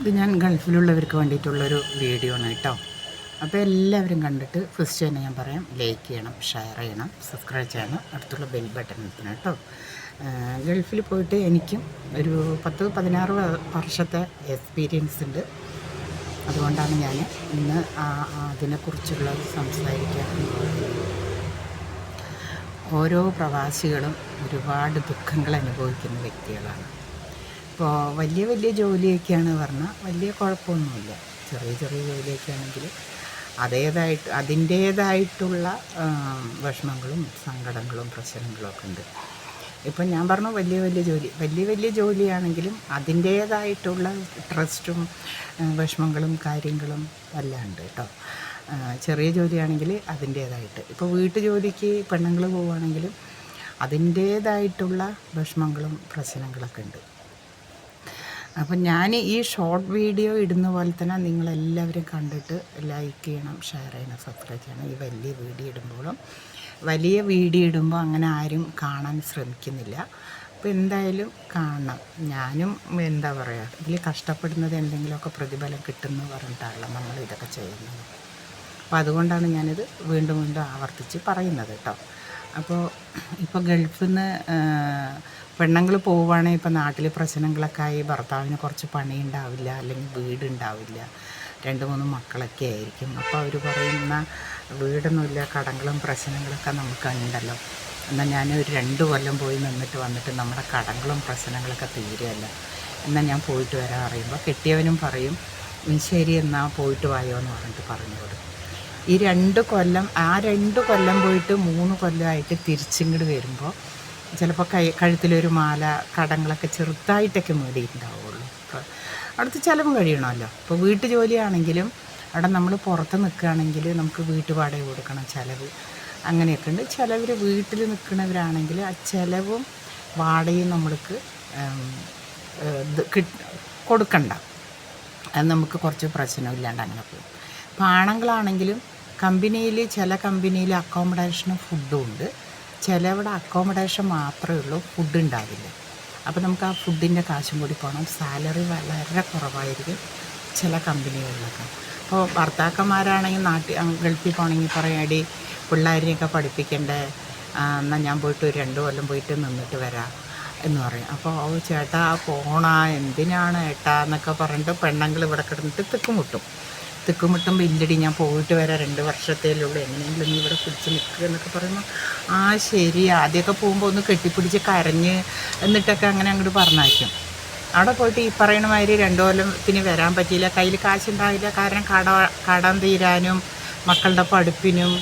ഇത് ഞാൻ ഗൾഫിലുള്ളവർക്ക് വേണ്ടിയിട്ടുള്ളൊരു വീഡിയോ ആണ് കേട്ടോ. അപ്പോൾ എല്ലാവരും കണ്ടിട്ട് ഫസ്റ്റ് തന്നെ ഞാൻ പറയാം ലൈക്ക് ചെയ്യണം ഷെയർ ചെയ്യണം സബ്സ്ക്രൈബ് ചെയ്യണം അടുത്തുള്ള ബെൽ ബട്ടൺ എത്തണം കേട്ടോ. ഗൾഫിൽ പോയിട്ട് എനിക്കും ഒരു പത്ത് പതിനാറ് വർഷത്തെ എക്സ്പീരിയൻസ് ഉണ്ട്. അതുകൊണ്ടാണ് ഞാൻ ഇന്ന് അതിനെക്കുറിച്ചുള്ളത് സംസാരിക്കാൻ ഓരോ പ്രവാസികളും ഒരുപാട് ദുഃഖങ്ങൾ അനുഭവിക്കുന്ന വ്യക്തികളാണ്. ഇപ്പോൾ വലിയ വലിയ ജോലിയൊക്കെയാണ് പറഞ്ഞാൽ വലിയ കുഴപ്പമൊന്നുമില്ല. ചെറിയ ചെറിയ ജോലിയൊക്കെ ആണെങ്കിൽ അതേതായിട്ട് അതിന്റേതായിട്ടുള്ള വിഷമങ്ങളും സങ്കടങ്ങളും പ്രശ്നങ്ങളും ഒക്കെ ഉണ്ട്. ഇപ്പം ഞാൻ പറഞ്ഞു വലിയ വലിയ ജോലി വലിയ വലിയ ജോലിയാണെങ്കിലും അതിന്റേതായിട്ടുള്ള ട്രസ്റ്റും വിഷമങ്ങളും കാര്യങ്ങളും എല്ലാം ഉണ്ട് കേട്ടോ. ചെറിയ ജോലിയാണെങ്കിൽ അതിന്റേതായിട്ട്. ഇപ്പോൾ വീട്ടു ജോലിക്ക് പെണ്ണുങ്ങൾ പോവുകയാണെങ്കിലും അതിന്റേതായിട്ടുള്ള വിഷമങ്ങളും പ്രശ്നങ്ങളൊക്കെ ഉണ്ട്. അപ്പം ഞാൻ ഈ ഷോർട്ട് വീഡിയോ ഇടുന്ന പോലെ തന്നെ നിങ്ങളെല്ലാവരും കണ്ടിട്ട് ലൈക്ക് ചെയ്യണം ഷെയർ ചെയ്യണം സബ്സ്ക്രൈബ് ചെയ്യണം. ഈ വലിയ വീഡിയോ ഇടുമ്പോഴും വലിയ വീഡിയോ ഇടുമ്പോൾ അങ്ങനെ ആരും കാണാൻ ശ്രമിക്കുന്നില്ല. അപ്പോൾ എന്തായാലും കാണണം. ഞാനും എന്താ പറയുക ഇതിൽ കഷ്ടപ്പെടുന്നത് എന്തെങ്കിലുമൊക്കെ പ്രതിഫലം കിട്ടുമെന്ന് പറഞ്ഞിട്ടാണല്ലോ നമ്മൾ ഇതൊക്കെ ചെയ്യുന്നത്. അപ്പോൾ അതുകൊണ്ടാണ് ഞാനിത് വീണ്ടും വീണ്ടും ആവർത്തിച്ച് പറയുന്നത് കേട്ടോ. അപ്പോൾ ഇപ്പോൾ ഗൾഫിൽ നിന്ന് പെണ്ണുങ്ങൾ പോവുകയാണെങ്കിൽ ഇപ്പോൾ നാട്ടിൽ പ്രശ്നങ്ങളൊക്കെ ആയി ഭർത്താവിന് കുറച്ച് പണി ഉണ്ടാവില്ല അല്ലെങ്കിൽ വീടുണ്ടാവില്ല രണ്ട് മൂന്ന് മക്കളൊക്കെ ആയിരിക്കും. അപ്പോൾ അവർ പറയുന്ന വീടൊന്നുമില്ല കടങ്ങളും പ്രശ്നങ്ങളൊക്കെ നമുക്ക് ഉണ്ടല്ലോ. എന്നാൽ ഞാൻ ഒരു രണ്ട് കൊല്ലം പോയി നിന്നിട്ട് വന്നിട്ട് നമ്മുടെ കടങ്ങളും പ്രശ്നങ്ങളൊക്കെ തീരുമല്ല എന്നാൽ ഞാൻ പോയിട്ട് വരാൻ അറിയുമ്പോൾ കെട്ടിയവനും പറയും "ഉം, ശരി എന്നാൽ പോയിട്ട് വായോ എന്ന് പറഞ്ഞിട്ട് പറഞ്ഞു കൊടുക്കും ഈ രണ്ട് കൊല്ലം ആ രണ്ട് കൊല്ലം പോയിട്ട് മൂന്ന് കൊല്ലമായിട്ട് തിരിച്ചിങ്ങോട്ട് വരുമ്പോൾ ചിലപ്പോൾ കൈ കഴുത്തിലൊരു മാല കടങ്ങളൊക്കെ ചെറുതായിട്ടൊക്കെ മേടിയിട്ടുണ്ടാവുള്ളൂ. അടുത്ത് ചിലവും കഴിയണമല്ലോ. ഇപ്പോൾ വീട്ടു ജോലിയാണെങ്കിലും അവിടെ നമ്മൾ പുറത്ത് നിൽക്കുകയാണെങ്കിൽ നമുക്ക് വീട്ടുപാടേ കൊടുക്കണം ചിലവ്. അങ്ങനെയൊക്കെ ഉണ്ട്. ചിലവർ വീട്ടിൽ നിൽക്കുന്നവരാണെങ്കിൽ ആ ചിലവും വാടകയും നമ്മൾക്ക് കൊടുക്കണ്ട. അത് നമുക്ക് കുറച്ച് പ്രശ്നമില്ലാണ്ട് അങ്ങനെ പോകും. പാണങ്ങളാണെങ്കിലും കമ്പനിയിൽ ചില കമ്പനിയിൽ അക്കോമഡേഷനും ഫുഡും ഉണ്ട്. ചിലവിടെ അക്കോമഡേഷൻ മാത്രമേ ഉള്ളൂ ഫുഡ് ഉണ്ടാവില്ല. അപ്പോൾ നമുക്ക് ആ ഫുഡിന്റെ കാശും കൂടി പോകണം സാലറി വളരെ കുറവായിരിക്കും ചില കമ്പനികളിലൊക്കെ. അപ്പോൾ ഭർത്താക്കന്മാരാണെങ്കിൽ നാട്ടിൽ ഗൾഫിൽ പോകണമെങ്കിൽ പറയാടി പിള്ളേരെയൊക്കെ പഠിപ്പിക്കണ്ടേ? എന്നാൽ ഞാൻ പോയിട്ട് ഒരു രണ്ട് കൊല്ലം പോയിട്ട് നിന്നിട്ട് വരാം എന്ന് പറയും. അപ്പോൾ ഓ ചേട്ടാ പോണ എന്തിനാണ് ഏട്ടാ? എന്നൊക്കെ പറഞ്ഞിട്ട് പെണ്ണുങ്ങൾ ഇവിടെ കിടന്നിട്ട് തിക്കുമുട്ടും ഇല്ലടി ഞാൻ പോയിട്ട് വരാം രണ്ട് വർഷത്തേലുള്ളൂ. എങ്ങനെയെങ്കിലും നീ ഇവിടെ പിടിച്ച് നിൽക്കുക എന്നൊക്കെ പറയുമ്പോൾ ആ ശരി ആദ്യമൊക്കെ പോകുമ്പോൾ ഒന്ന് കെട്ടിപ്പിടിച്ച് കരഞ്ഞ് എന്നിട്ടൊക്കെ അങ്ങനെ അങ്ങോട്ട് പറഞ്ഞയക്കും. അവിടെ പോയിട്ട് ഈ പറയണ മാതിരി രണ്ടു കൊല്ലത്തിന് വരാൻ പറ്റിയില്ല. കയ്യിൽ കാശുണ്ടാവില്ല. കാരണം കട കടം തീരാനും മക്കളുടെ പഠിപ്പിനും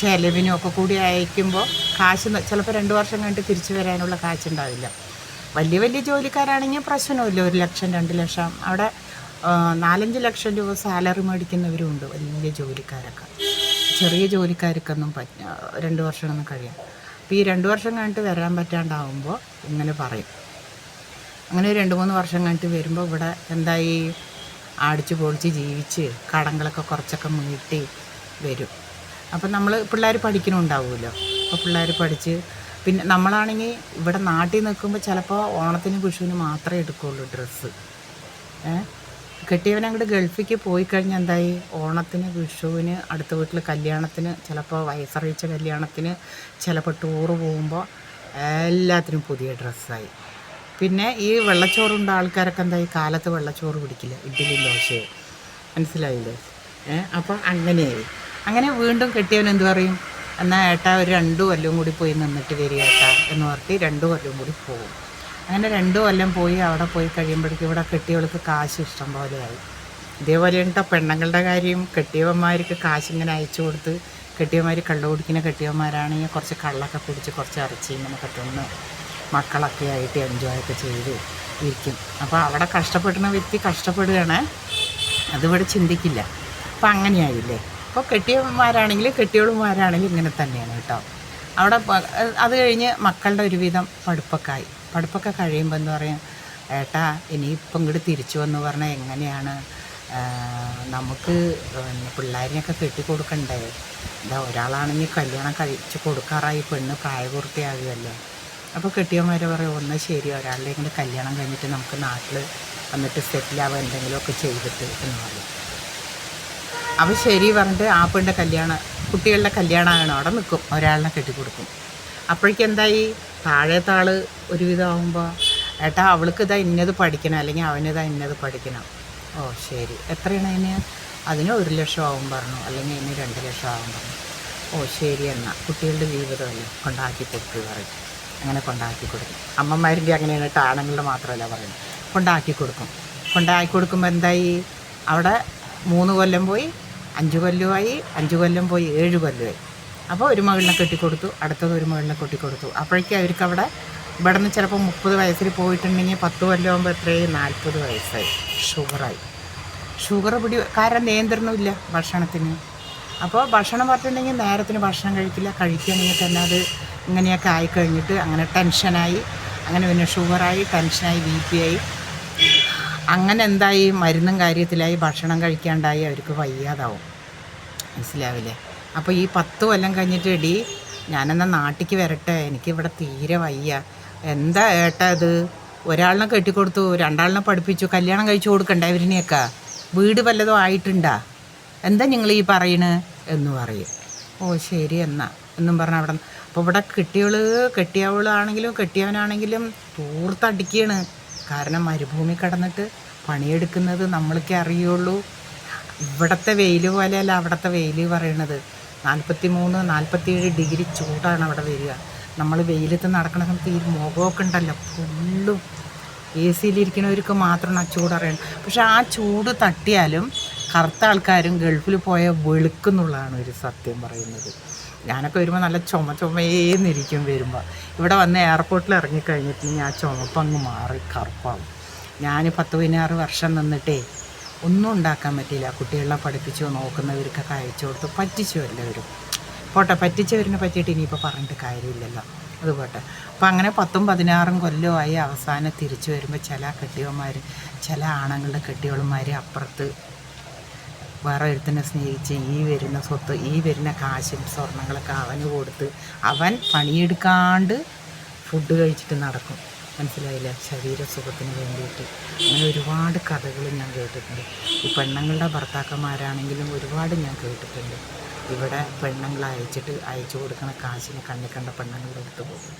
ചെലവിനും ഒക്കെ കൂടി അയക്കുമ്പോൾ കാശ് ചിലപ്പോൾ രണ്ട് വർഷം കഴിഞ്ഞിട്ട് തിരിച്ചു വരാനുള്ള കാശുണ്ടാവില്ല. വലിയ വലിയ ജോലിക്കാരാണെങ്കിൽ പ്രശ്നമില്ല. ഒരു ലക്ഷം രണ്ട് ലക്ഷം. അവിടെ നാലഞ്ച് ലക്ഷം രൂപ സാലറി മേടിക്കുന്നവരും ഉണ്ട് വലിയ ജോലിക്കാരൊക്കെ. ചെറിയ ജോലിക്കാർക്കൊന്നും പറ്റ രണ്ട് വർഷമൊന്നും കഴിയാം അപ്പോൾ ഈ രണ്ട് വർഷം കഴിഞ്ഞിട്ട് വരാൻ പറ്റാണ്ടാവുമ്പോൾ ഇങ്ങനെ പറയും. അങ്ങനെ രണ്ട് മൂന്ന് വർഷം കഴിഞ്ഞിട്ട് വരുമ്പോൾ ഇവിടെ എന്തായി? അടിച്ച് പൊളിച്ച് ജീവിച്ച് കടങ്ങളൊക്കെ കുറച്ചൊക്കെ മീട്ടി വരും. അപ്പം നമ്മൾ പിള്ളേർ പഠിക്കണമുണ്ടാവുമല്ലോ അപ്പോൾ പിള്ളേർ പഠിച്ച് പിന്നെ നമ്മളാണെങ്കിൽ ഇവിടെ നാട്ടിൽ നിൽക്കുമ്പോൾ ചിലപ്പോൾ ഓണത്തിന് വിഷുവിന് മാത്രമേ എടുക്കുകയുള്ളൂ ഡ്രസ്സ്. ഏ? കെട്ടിയവൻ അങ്ങോട്ട് ഗൾഫിക്ക് പോയി കഴിഞ്ഞാൽ എന്തായി? ഓണത്തിന് വിഷുവിന് അടുത്ത വീട്ടിൽ കല്യാണത്തിന് ചിലപ്പോൾ വയസ്സറിയിച്ച കല്യാണത്തിന് ചിലപ്പോൾ ടൂറ് പോകുമ്പോൾ എല്ലാത്തിനും പുതിയ ഡ്രസ്സായി. പിന്നെ ഈ വെള്ളച്ചോറുണ്ട ആൾക്കാരൊക്കെ എന്തായി? കാലത്ത് വെള്ളച്ചോറ് പിടിക്കില്ല? ഇഡ്ഡലി ദോശയും. മനസ്സിലായില്ലേ? അപ്പോൾ അങ്ങനെയായി. അങ്ങനെ വീണ്ടും കെട്ടിയവൻ എന്ത് പറയും? എന്നാൽ ഏട്ടാ ഒരു രണ്ടു കൊല്ലം കൂടി പോയി നിന്നിട്ട് വരിക ഏട്ടാ എന്ന് പറഞ്ഞിട്ട് രണ്ടു കൊല്ലം കൂടി പോകും. അങ്ങനെ രണ്ടു കൊല്ലം പോയി അവിടെ പോയി കഴിയുമ്പോഴേക്കും ഇവിടെ കെട്ടിയവൾക്ക് കാശ് ഇഷ്ടം പോലെയായി ഇതേപോലെ കേട്ടോ പെണ്ണുങ്ങളുടെ കാര്യം കെട്ടിയവന്മാർക്ക് കാശിങ്ങനെ അയച്ചു കൊടുത്ത് കെട്ടിയവന്മാർ കള്ളു കുടിക്കുന്ന കെട്ടിയവന്മാരാണെങ്കിൽ കുറച്ച് കള്ളൊക്കെ കുടിച്ച് കുറച്ച് ഇറച്ചി ഇങ്ങനെ തിന്ന് മക്കളൊക്കെ ആയിട്ട് എൻജോയ് ഒക്കെ ചെയ്ത് ഇരിക്കും. അപ്പോൾ അവിടെ കഷ്ടപ്പെടുന്ന വ്യക്തി കഷ്ടപ്പെടുകയാണ്. അതിവിടെ ചിന്തിക്കില്ല. അപ്പം അങ്ങനെയായില്ലേ? അപ്പോൾ കെട്ടിയവന്മാരാണെങ്കിൽ കെട്ടിയവന്മാരാണെങ്കിൽ ഇങ്ങനെ തന്നെയാണ് കേട്ടോ. അവിടെ അത് കഴിഞ്ഞ് മക്കളുടെ ഒരുവിധം പഠിപ്പൊക്കെ ആയി. പഠിപ്പൊക്കെ കഴിയുമ്പോൾ എന്ന് പറയും ഏട്ടാ ഇനിയിപ്പം ഇങ്ങോട്ട് തിരിച്ചു വന്ന് പറഞ്ഞാൽ എങ്ങനെയാണ്? നമുക്ക് പിള്ളേരിനെയൊക്കെ കെട്ടി കെട്ടിക്കൊടുക്കണ്ടേ? എന്താ ഒരാളാണെങ്കിൽ കല്യാണം കഴിച്ച് കൊടുക്കാറായി പെണ്ണ് പ്രായപൂർത്തിയാകുമല്ലോ അപ്പോൾ കെട്ടിയന്മാർ പറയും ഒന്ന് ശരി ഒരാളുടെ ഇങ്ങനെ കല്യാണം കഴിഞ്ഞിട്ട് നമുക്ക് നാട്ടിൽ വന്നിട്ട് സെറ്റിലാവുക എന്തെങ്കിലുമൊക്കെ ചെയ്തിട്ട് എന്ന് പറയും. അപ്പോൾ ശരി പറഞ്ഞിട്ട് ആ പെണ്ണിന്റെ കല്യാണം കുട്ടികളുടെ കല്യാണമാണ്? അവിടെ നിൽക്കും ഒരാളിനെ കെട്ടിക്കൊടുക്കും. അപ്പോഴേക്കും എന്തായി? താഴത്തെ ആൾ ഒരുവിധമാകുമ്പോൾ ഏട്ടാ അവൾക്ക് ഇതാ ഇന്നത് പഠിക്കണം അല്ലെങ്കിൽ അവനിതാ ഇന്നത് പഠിക്കണം. ഓ ശരി. എത്രയാണ് അതിന്? അതിന് ഒരു ലക്ഷം ആവും പറഞ്ഞു. അല്ലെങ്കിൽ അതിന് രണ്ട് ലക്ഷം ആവും പറഞ്ഞു. ഓ ശരി എന്നാൽ കുട്ടികളുടെ ജീവിതമല്ലേ കൊണ്ടാക്കി കൊടുക്കുക പറയും. അങ്ങനെ കൊണ്ടാക്കി കൊടുക്കും. അമ്മമാരിന്റെ അങ്ങനെയാണ് കേട്ടോ മാത്രമല്ല പറയുന്നത്. കൊണ്ടാക്കി കൊടുക്കും. കൊണ്ടാക്കി കൊടുക്കുമ്പോൾ എന്തായി? അവിടെ മൂന്ന് കൊല്ലം പോയി അഞ്ച് കൊല്ലമായി അഞ്ച് കൊല്ലം പോയി ഏഴ് കൊല്ലമായി അപ്പോൾ ഒരു മകളിനെ കെട്ടിക്കൊടുത്തു അടുത്തത് ഒരു മകളിനെ കെട്ടിക്കൊടുത്തു. അപ്പോഴേക്കും അവർക്ക് അവിടെ ഇവിടെ നിന്ന് ചിലപ്പോൾ മുപ്പത് വയസ്സിൽ പോയിട്ടുണ്ടെങ്കിൽ പത്ത് കൊല്ലം ആകുമ്പോൾ എത്രയും നാൽപ്പത് വയസ്സായി. ഷുഗറായി. ഷുഗർ പിടി കാരണം നിയന്ത്രണമില്ല ഭക്ഷണത്തിന്. അപ്പോൾ ഭക്ഷണം പറഞ്ഞിട്ടുണ്ടെങ്കിൽ നേരത്തിന് ഭക്ഷണം കഴിക്കില്ല. കഴിക്കുകയാണെങ്കിൽ തന്നെ അത് ഇങ്ങനെയൊക്കെ ആയിക്കഴിഞ്ഞിട്ട് അങ്ങനെ ടെൻഷനായി അങ്ങനെ പിന്നെ ഷുഗറായി ടെൻഷനായി ബി പി ആയി. അങ്ങനെ എന്തായി? മരുന്നും കാര്യത്തിലായി ഭക്ഷണം കഴിക്കാണ്ടായി അവർക്ക് വയ്യാതാവും. മനസ്സിലാവില്ലേ? അപ്പോൾ ഈ പത്ത് കൊല്ലം കഴിഞ്ഞിട്ട് എടി ഞാനെന്നാൽ നാട്ടിക്ക് വരട്ടെ? എനിക്കിവിടെ തീരെ വയ്യ. എന്താ ഏട്ടാ ഇത്? ഒരാളിനെ കെട്ടിക്കൊടുത്തു രണ്ടാളിനെ പഠിപ്പിച്ചു കല്യാണം കഴിച്ചു കൊടുക്കണ്ട ഇവരിനെയൊക്കെ? വീട് വല്ലതും ആയിട്ടുണ്ടാ? എന്താ നിങ്ങൾ ഈ പറയണ്? എന്ന് പറയും. ഓ ശരി എന്നാ. എന്നും പറഞ്ഞ അവിടെ അപ്പോൾ ഇവിടെ കെട്ടിയവൾ കെട്ടിയവളാണെങ്കിലും കെട്ടിയവനാണെങ്കിലും തൂർത്തടിക്കുകയാണ് കാരണം മരുഭൂമി കടന്നിട്ട് പണിയെടുക്കുന്നത് നമ്മൾക്കേ അറിയുള്ളൂ. ഇവിടുത്തെ വെയിൽ പോലെയല്ല അവിടുത്തെ വെയിൽ പറയണത്. നാൽപ്പത്തി മൂന്ന് നാൽപ്പത്തിയേഴ് ഡിഗ്രി ചൂടാണ് അവിടെ വരിക. നമ്മൾ വെയിലത്ത് നടക്കുന്ന സമയത്ത് ഈ മുഖമൊക്കെ ഉണ്ടല്ലോ ഫുള്ളും എ സിയിലിരിക്കുന്നവർക്ക് മാത്രമാണ് ആ ചൂട് അറിയണം പക്ഷെ ആ ചൂട് തട്ടിയാലും കറുത്ത ആൾക്കാരും ഗൾഫിൽ പോയ വെളുക്കുന്നുള്ളതാണ് ഒരു സത്യം പറയുന്നത്. ഞാനൊക്കെ വരുമ്പോൾ നല്ല ചുമ ചുമയേന്നിരിക്കും വരുമ്പോൾ ഇവിടെ വന്ന് എയർപോർട്ടിൽ ഇറങ്ങിക്കഴിഞ്ഞിട്ട് ഞാൻ ചുമപ്പങ്ങ് മാറി കറുപ്പാവും. ഞാൻ പത്ത് പതിനാറ് വർഷം നിന്നിട്ടേ ഒന്നും ഉണ്ടാക്കാൻ പറ്റിയില്ല. കുട്ടികളെ പഠിപ്പിച്ചു നോക്കുന്നവർക്കൊക്കെ അയച്ചു കൊടുത്തു പറ്റിച്ചു എല്ലാവരും പോട്ടെ പറ്റിച്ചവരിനെ പറ്റിയിട്ട് ഇനിയിപ്പോൾ പറഞ്ഞിട്ട് കാര്യമില്ലല്ലോ. അത് പോട്ടെ. അപ്പം അങ്ങനെ പത്തും പതിനാറും കൊല്ലമായി അവസാനം തിരിച്ചു വരുമ്പോൾ ചില കെട്ടിയവന്മാർ ചില ആണുങ്ങളുടെ കെട്ടിയോളന്മാർ അപ്പുറത്ത് വേറെ ഒരുത്തിനെ സ്നേഹിച്ച് ഈ വരുന്ന സ്വത്ത് ഈ വരുന്ന കാശും സ്വർണങ്ങളൊക്കെ അവന് കൊടുത്ത് അവൻ പണിയെടുക്കാണ്ട് ഫുഡ് കഴിച്ചിട്ട് നടക്കും. മനസ്സിലായില്ലേ? ശരീര സുഖത്തിന് വേണ്ടിയിട്ട്. അങ്ങനെ ഒരുപാട് കഥകൾ ഞാൻ കേട്ടിട്ടുണ്ട്. ഈ പെണ്ണുങ്ങളുടെ ഭർത്താക്കന്മാരാണെങ്കിലും ഒരുപാട് ഞാൻ കേട്ടിട്ടുണ്ട്. ഇവിടെ പെണ്ണുങ്ങൾ അയച്ചിട്ട് അയച്ചു കൊടുക്കുന്ന കാശിന് കണ്ണി കണ്ട പെണ്ണുങ്ങളുടെ അടുത്ത് പോകും.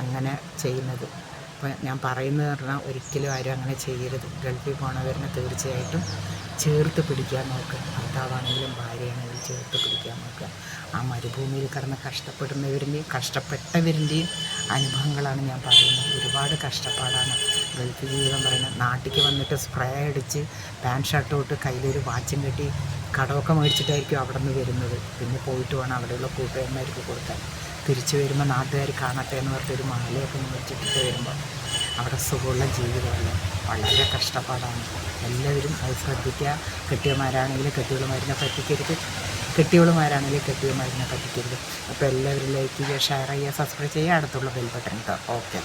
അങ്ങനെ ചെയ്യുന്നത്. ഇപ്പം ഞാൻ പറയുന്നത് പറഞ്ഞാൽ ഒരിക്കലും ആരും അങ്ങനെ ചെയ്യരുത്. ഗൾഫിൽ പോണവരിനെ തീർച്ചയായിട്ടും ചേർത്ത് പിടിക്കാൻ നോക്കുക. ഭർത്താവാണെങ്കിലും ഭാര്യയാണെങ്കിലും ചേർത്ത് പിടിക്കാൻ നോക്കുക. ആ മരുഭൂമിയിൽ കിടന്ന് കഷ്ടപ്പെടുന്നവരിന്റെയും കഷ്ടപ്പെട്ടവരിന്റെയും അനുഭവങ്ങളാണ് ഞാൻ പറയുന്നത്. ഒരുപാട് കഷ്ടപ്പാടാണ്. ഗൾഫ് ജീവിതം പറയുന്നത് നാട്ടിലേക്ക് വന്നിട്ട് സ്പ്രേ അടിച്ച് പാന്റ് ഷർട്ട് തൊട്ട് കയ്യിലൊരു വാച്ചും കെട്ടി കടമൊക്കെ മേടിച്ചിട്ടായിരിക്കും അവിടെ നിന്ന് വരുന്നത്. പിന്നെ പോയിട്ട് വേണം അവിടെയുള്ള കൂട്ടുകാരന്മാർക്ക് കൊടുക്കാൻ. തിരിച്ചു വരുമ്പോൾ നാട്ടുകാർ കാണട്ടെ എന്ന് പറഞ്ഞിട്ടൊരു മാലയൊക്കെ മേടിച്ചിട്ട് വരുമ്പോൾ അവിടെ സുഖമുള്ള ജീവിതമല്ല? വളരെ കഷ്ടപ്പാടാണ്. എല്ലാവരും അത് ശ്രദ്ധിക്കുക. കെട്ടിയമാരാണെങ്കിൽ കെട്ടിയവളുമാരിനെ പറ്റിക്കരുത്. കെട്ടികളുമാരാണെങ്കിൽ കെട്ടിയമാരിനെ പറ്റിക്കരുത്. അപ്പോൾ എല്ലാവരും ലൈക്ക് ചെയ്യുക ഷെയർ ചെയ്യുക സബ്സ്ക്രൈബ് ചെയ്യുക. അടുത്തുള്ള ബെൽ ബട്ടൺ കേട്ടോ ഓക്കെ